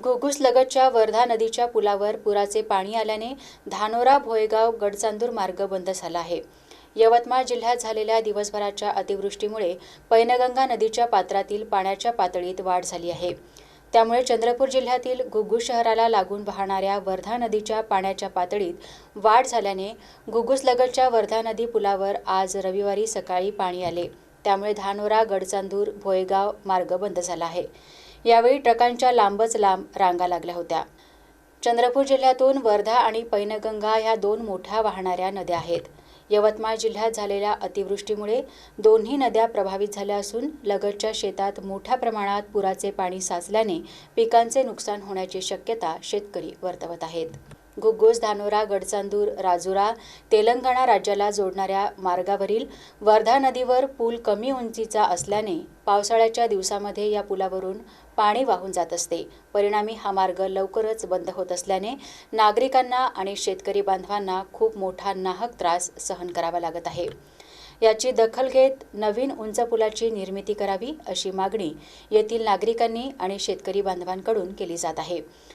घुगुसलगतच्या वर्धा नदीच्या पुलावर पुराचे पाणी आल्याने धानोरा भोयगाव गडचांदूर मार्ग बंद झाला आहे. यवतमाळ जिल्ह्यात झालेल्या दिवसभराच्या अतिवृष्टीमुळे पैनगंगा नदीच्या पात्रातील पाण्याच्या पातळीत वाढ झाली आहे. त्यामुळे चंद्रपूर जिल्ह्यातील घुगुस शहराला लागून वाहणाऱ्या वर्धा नदीच्या पाण्याच्या पातळीत वाढ झाल्याने घुगुसलगतच्या वर्धा नदी पुलावर आज रविवारी सकाळी पाणी आले. त्यामुळे धानोरा गडचांदूर भोयगाव मार्ग बंद झाला आहे. यावेळी ट्रकांच्या लांबच लांब रांगा लागल्या होत्या. चंद्रपूर जिल्ह्यातून वर्धा आणि पैनगंगा ह्या दोन मोठ्या वाहणाऱ्या नद्या आहेत. यवतमाळ जिल्ह्यात झालेल्या अतिवृष्टीमुळे दोन्ही नद्या प्रभावित झाल्या असून लगतच्या शेतात मोठ्या प्रमाणात पुराचे पाणी साचल्याने पिकांचे नुकसान होण्याची शक्यता शेतकरी वर्तवत आहेत. गुग्गोस धानोरा गडचांदूर राजुरा तेलंगणा राज्याला जोडणाऱ्या मार्गावरील वर्धा नदीवर पूल कमी उंचीचा असल्याने पावसाळ्याच्या दिवसामध्ये या पुलावरून पाणी वाहून जात असते. परिणामी हा मार्ग लवकरच बंद होत असल्याने नागरिकांना आणि शेतकरी बांधवांना खूप मोठा नाहक त्रास सहन करावा लागत आहे. याची दखल घेत नवीन उंच पुलाची निर्मिती करावी अशी मागणी येथील नागरिकांनी आणि शेतकरी बांधवांकडून केली जात आहे.